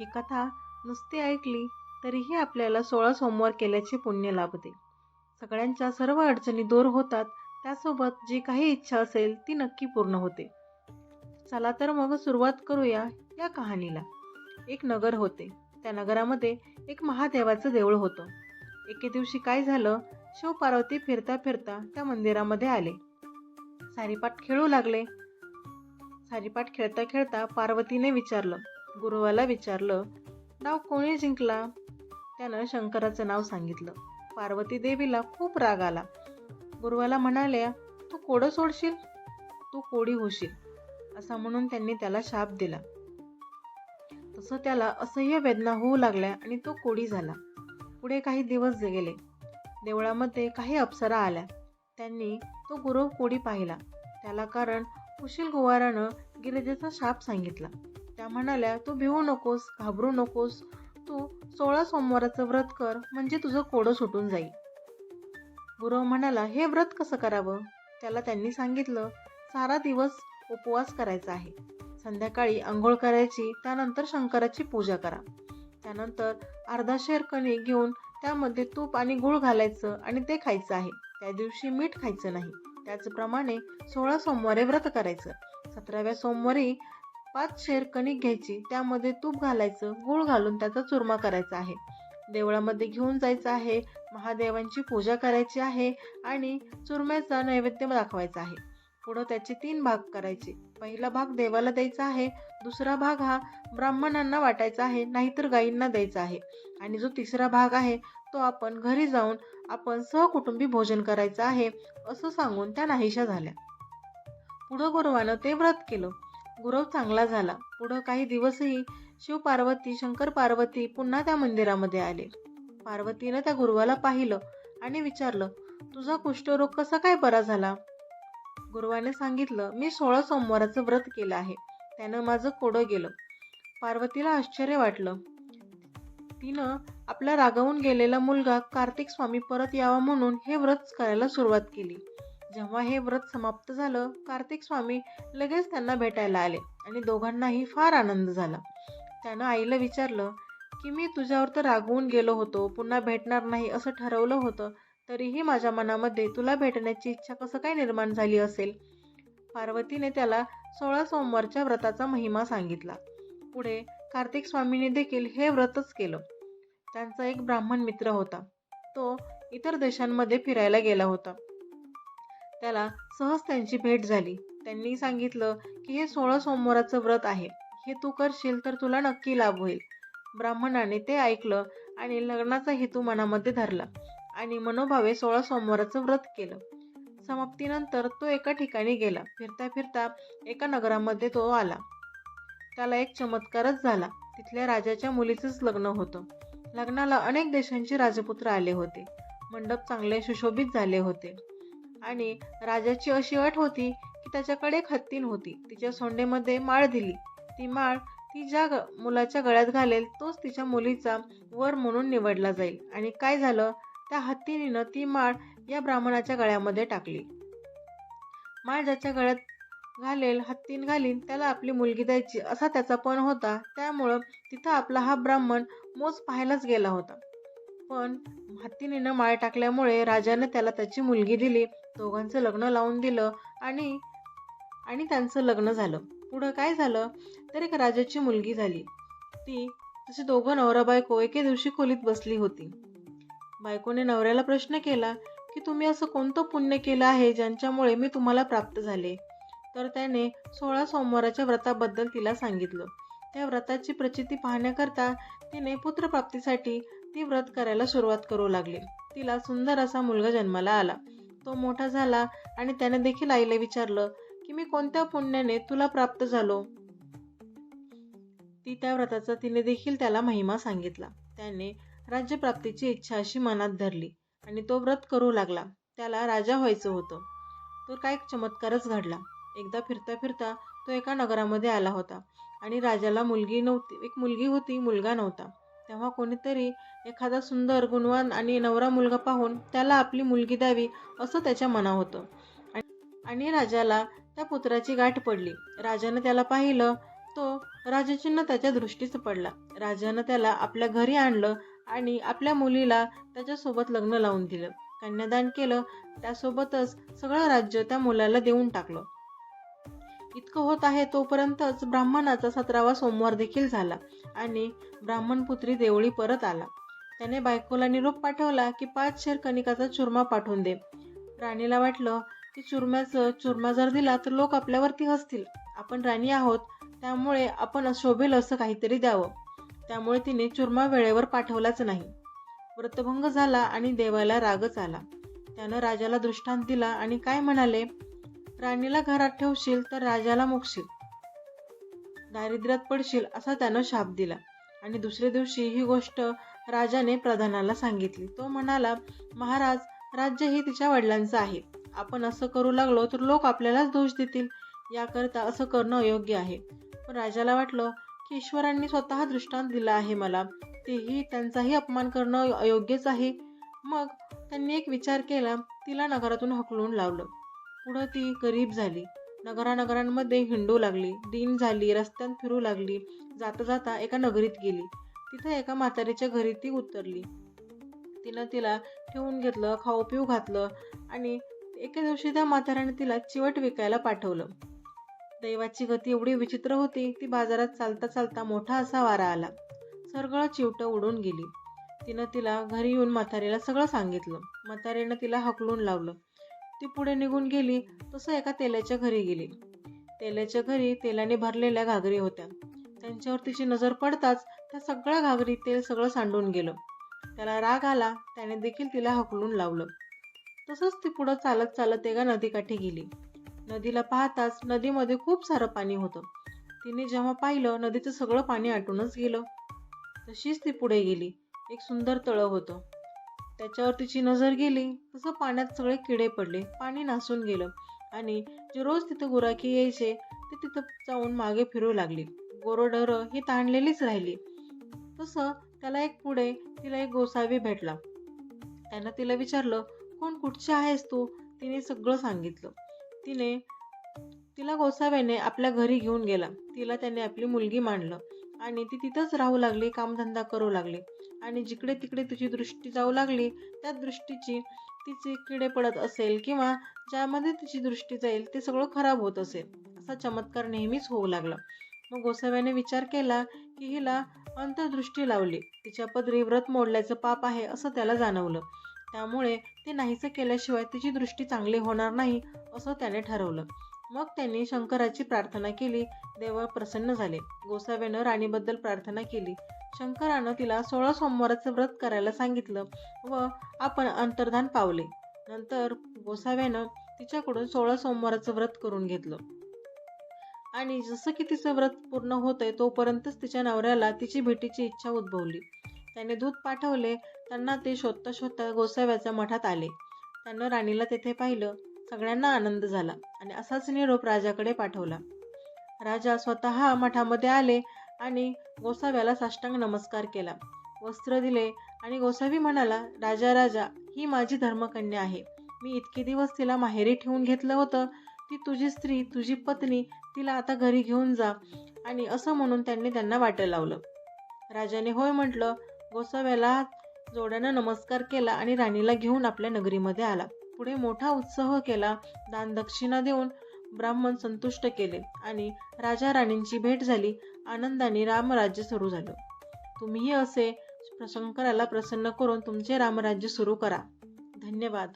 ही कथा नुसती ऐकली तरीही आपल्याला सोळा सोमवार केल्याचे पुण्य लाभते. सगळ्यांच्या सर्व अडचणी दूर होतात त्यासोबत जी काही इच्छा असेल ती नक्की पूर्ण होते. चला तर मग सुरुवात करूया या कहाणीला. एक नगर होते. त्या नगरामध्ये एक महादेवाचं देऊळ होतं. एके दिवशी काय झालं शिव पार्वती फिरता फिरता त्या मंदिरामध्ये आले. सारीपाट खेळू लागले. सारीपाट खेळता खेळता पार्वतीने विचारलं गुरुवाला विचारलं डाव कोणी जिंकला? त्यानं शंकराचं नाव सांगितलं. पार्वती देवीला खूप राग आला. गुरुवाला म्हणाल्या तू कोडं सोडशील? तू कोडी होशील. असा म्हणून त्यांनी त्याला शाप दिला. तसं त्याला असह्य वेदना होऊ लागल्या आणि तो कोडी झाला. पुढे काही दिवस गेले. देवळामध्ये काही अप्सरा आल्या. त्यांनी तो गुरव कोडी पाहिला. त्याला कारण कुशील गुवारानं गिरिजेचा शाप सांगितला. त्या म्हणाल्या तू भिवू नकोस घाबरू नकोस. तू सोळा सोमवाराचं व्रत कर म्हणजे तुझं कोडं सुटून जाईल. गुरव म्हणाला हे व्रत कसं करावं? त्याला त्यांनी सांगितलं सारा दिवस उपवास करायचा आहे. संध्याकाळी आंघोळ करायची त्यानंतर शंकराची पूजा करा. त्यानंतर अर्धा शेर कणी घेऊन त्यामध्ये तूप आणि गुळ घालायचं आणि ते खायचं आहे. त्या दिवशी मीठ खायचं नाही. त्याचप्रमाणे सोळा सोमवारी व्रत करायचं. सतराव्या सोमवारी पाच शेर कणिक घ्यायची. त्यामध्ये तूप घालायचं गूळ घालून त्याचा चुरमा करायचा आहे. देवळामध्ये घेऊन जायचं आहे महादेवांची पूजा करायची आहे आणि चुरम्याचा नैवेद्य दाखवायचा आहे. पुढं त्याचे तीन भाग करायचे. पहिला भाग देवाला द्यायचा आहे दुसरा भाग हा ब्राह्मणांना वाटायचा आहे नाहीतर गायींना द्यायचा आहे. आणि जो तिसरा भाग आहे तो आपण घरी जाऊन आपण सहकुटुंबी भोजन करायचं आहे असं सांगून त्या नाहीशा झाल्या. पुढं गुरुवानं ते व्रत केलं. गुरव चांगला झाला. पुढं काही दिवसही शिव पार्वती शंकर पार्वती पुन्हा त्या मंदिरामध्ये आले. पार्वतीनं त्या गुरुवाला पाहिलं आणि विचारलं तुझा कुष्ठरोग कसा काय बरा झाला? गुरुवाने सांगितलं मी सोळा सोमवाराचं व्रत केलं आहे. त्यानं माझं कोडं गेलं. पार्वतीला आश्चर्य वाटलं. तिनं आपला रागावून गेलेला मुलगा कार्तिक स्वामी परत यावा म्हणून हे व्रत करायला सुरुवात केली. जेव्हा हे व्रत समाप्त झालं कार्तिक स्वामी लगेच त्यांना भेटायला आले आणि दोघांनाही फार आनंद झाला. त्यानं आईला विचारलं की मी तुझ्यावर तर रागवून गेलो होतो पुन्हा भेटणार नाही असं ठरवलं होतं तरीही माझ्या मनामध्ये तुला भेटण्याची इच्छा कसं काय निर्माण झाली असेल? पार्वतीने त्याला सोळा सोमवारच्या व्रताचा महिमा सांगितला. पुढे कार्तिक स्वामीने देखील हे व्रतच केलं. त्यांचा एक ब्राह्मण मित्र होता. तो इतर देशांमध्ये फिरायला गेला होता. त्याला सहज त्यांची भेट झाली. त्यांनी सांगितलं की हे सोळा सोमवाराचं व्रत आहे. हे तू करशील तर तुला नक्की लाभ होईल. ब्राह्मणाने ते ऐकलं आणि लग्नाचा हेतू मनामध्ये धरला आणि मनोभावे सोळा सोमवाराचं व्रत केलं. समाप्तीनंतर तो एका ठिकाणी गेला. फिरता फिरता एका नगरामध्ये तो आला. त्याला एक चमत्कारच झाला. तिथल्या राजाच्या मुलीचंच लग्न होतं. लग्नाला अनेक देशांचे राजपुत्र आले होते. मंडप चांगले सुशोभित झाले होते. आणि राजाची अशी अट होती की त्याच्याकडे एक हत्तीन होती तिच्या सोंडेमध्ये माळ दिली. ती माळ ती ज्या ग मुलाच्या गळ्यात घालेल तोच तिच्या मुलीचा वर म्हणून निवडला जाईल. आणि काय झालं? त्या हत्तीनीनं ती माळ या ब्राह्मणाच्या गळ्यामध्ये टाकली. माळ ज्याच्या गळ्यात घालेल हत्तीन घालीन त्याला आपली मुलगी द्यायची असा त्याचा पण होता. त्यामुळं तिथं आपला हा ब्राह्मण मोज पाहायलाच गेला होता. पण हत्तीनीनं माळ टाकल्यामुळे राजाने त्याला त्याची मुलगी दिली दोघांचं लग्न लावून दिलं आणि आणि त्यांचं लग्न झालं. पुढं काय झालं? तर एक राजाची मुलगी झाली. ती तशी दोघं नवरा बायको एके दिवशी खोलीत बसली होती. बायकोने नवऱ्याला प्रश्न केला की तुम्ही असं कोणतं पुण्य केलं आहे ज्यांच्यामुळे मी तुम्हाला प्राप्त झाले? तर त्याने सोळा सोमवाराच्या व्रताबद्दल तिला सांगितलं. त्या व्रताची प्रचिती पाहण्याकरता तिने पुत्रप्राप्तीसाठी ती व्रत करायला सुरुवात करू लागली. तिला सुंदर असा मुलगा जन्माला आला. तो मोठा झाला आणि त्याने देखील आईला विचारलं की मी कोणत्या पुण्याने तुला प्राप्त झालो? ती त्या व्रताचा तिने देखील त्याला महिमा सांगितला. त्याने राज्यप्राप्तीची इच्छा अशी मनात धरली आणि तो व्रत करू लागला. त्याला राजा व्हायचं होतं. तो काय चमत्कारच घडला. एकदा फिरता फिरता तो एका नगरामध्ये आला होता आणि राजाला मुलगी नव्हती एक मुलगी होती मुलगा नव्हता. तेव्हा कोणीतरी एखादा सुंदर गुणवान आणि नवरा मुलगा पाहून त्याला आपली मुलगी द्यावी असं त्याच्या मना होतं. आणि राजाला त्या पुत्राची गाठ पडली. राजानं त्याला पाहिलं तो राजचिन्ह त्याच्या दृष्टीच पडला. राजानं त्याला आपल्या घरी आणलं आणि आपल्या मुलीला त्याच्यासोबत लग्न लावून दिलं. कन्यादान केलं त्यासोबतच सगळं राज्य त्या मुलाला देऊन टाकलं. इतकं होत आहे तोपर्यंतच ब्राह्मणाचा सतरावा सोमवार देखील झाला आणि ब्राह्मणपुत्री देवळी परत आला. त्याने बायकोला निरोप पाठवला की पाच शेर कणिकाचा चुरमा पाठवून दे. राणीला वाटलं की चुरम्याचं चुरमा जर दिला तर लोक आपल्यावरती हसतील. आपण राणी आहोत त्यामुळे आपण शोभेल असं काहीतरी द्यावं. त्यामुळे तिने चुरमा वेळेवर पाठवलाच नाही. व्रतभंग झाला आणि देवाला रागच आला. त्यानं राजाला दृष्टांत दिला आणि काय म्हणाले? राणीला घरात ठेवशील तर राजाला मोक्षील दारिद्र्यात पडशील असा त्यानं शाप दिला. आणि दुसऱ्या दिवशी ही गोष्ट राजाने प्रधानाला सांगितली. तो म्हणाला महाराज राज्य हे तिच्या वडिलांचं आहे. आपण असं करू लागलो तर लोक आपल्यालाच दोष देतील. याकरता असं करणं अयोग्य आहे. पण राजाला वाटलं की ईश्वरांनी स्वतः दृष्टांत दिला आहे मला. तेही त्यांचाही अपमान करणं अयोग्यच आहे. मग त्यांनी एक विचार केला. तिला नगरातून हकलून लावलं. पुढं ती गरीब झाली. नगरानगरांमध्ये हिंडू लागली दिन झाली रस्त्यात फिरू लागली जाता जाता एका नगरीत गेली. तिथं एका म्हातारीच्या घरी ती उतरली. तिनं तिला ठेवून घेतलं खाऊ पिऊ घातलं आणि एके दिवशी त्या म्हाताऱ्याने तिला चिवट विकायला पाठवलं. दैवाची गती एवढी विचित्र होती ती बाजारात चालता चालता मोठा असा वारा आला. सरगळ चिवटं उडून गेली. तिनं तिला घरी येऊन म्हातारीला सगळं सांगितलं. म्हातारीनं तिला हकलून लावलं. ती पुढे निघून गेली तसं एका तेलाच्या घरी गेली. तेलाच्या घरी तेलाने भरलेल्या घागरी होत्या. त्यांच्यावर तिची नजर पडताच त्या सगळ्या घागरी तेल सगळं सांडून गेलं. त्याला राग आला त्याने देखील तिला हकलून लावलं. तसंच ती पुढं चालत चालत एका नदीकाठी गेली. नदीला पाहताच नदीमध्ये खूप सारं पाणी होतं. तिने जेव्हा पाहिलं नदीचं सगळं पाणी आटूनच गेलं. तशीच ती पुढे गेली. एक सुंदर तळं होतं. त्याच्यावर तिची नजर गेली तसं पाण्यात सगळे किडे पडले. पाणी नासून गेलं. आणि जे रोज तिथं गुराखी यायचे ते तिथं जाऊन मागे फिरू लागली. गोरोडर ही ताणलेलीच राहिली. तसं त्याला एक पुढे तिला एक गोसावी भेटला. त्यानं तिला विचारलं कोण कुठची आहेस तू? तिने सगळं सांगितलं. तिने तिला गोसाव्याने आपल्या घरी घेऊन गेला. तिला त्याने आपली मुलगी मांडलं आणि ती तिथंच राहू लागली कामधंदा करू लागली. आणि जिकडे तिकडे तिची दृष्टी जाऊ लागली त्या दृष्टीची तिचे किडे पडत असेल किंवा ज्यामध्ये तिची दृष्टी जाईल ते सगळं खराब होत असेल असा चमत्कार नेहमीच होऊ लागला. मग गोसाव्याने विचार केला की हिला अंतर्दृष्टी लावली. तिच्या पदरी व्रत मोडल्याचं पाप आहे असं त्याला जाणवलं. त्यामुळे ते नाहीसं केल्याशिवाय तिची दृष्टी चांगली होणार नाही असं त्याने ठरवलं. मग त्यांनी शंकराची प्रार्थना केली. देवळ प्रसन्न झाले. गोसाव्यानं राणीबद्दल प्रार्थना केली. शंकरानं तिला सोळा सोमवाराचं व्रत करायला सांगितलं व आपण अंतर्धान पावले. नंतर गोसाव्यानं तिच्याकडून सोळा सोमवाराचं व्रत करून घेतलं. आणि जसं की तिचं व्रत पूर्ण होतंय तोपर्यंतच तिच्या नवऱ्याला तिची भेटीची इच्छा उद्भवली. त्याने दूध पाठवले. त्यांना ते शोधता शोधता गोसाव्याच्या मठात आले. त्यानं राणीला तेथे पाहिलं. सगळ्यांना आनंद झाला आणि असाच निरोप राजाकडे पाठवला. राजा स्वतः मठामध्ये आले आणि गोसाव्याला साष्टांग नमस्कार केला. वस्त्र दिले आणि गोसावी म्हणाला राजा राजा ही माझी धर्मकन्या आहे. मी इतके दिवस तिला माहेरी ठेवून घेतलं होतं. ती तुझी स्त्री तुझी पत्नी तिला आता घरी घेऊन जा. आणि असं म्हणून त्यांनी त्यांना वाटं लावलं. राजाने होय म्हटलं गोसाव्याला जोड्यानं नमस्कार केला आणि राणीला घेऊन आपल्या नगरीमध्ये आला. पुढे मोठा उत्सव केला. दान दक्षिणा देऊन ब्राह्मण संतुष्ट केले आणि राजा राणींची भेट झाली. आनंदाने रामराज्य सुरू झालं. तुम्हीही असे शंकराला प्रसन्न करून तुमचे रामराज्य सुरू करा. धन्यवाद.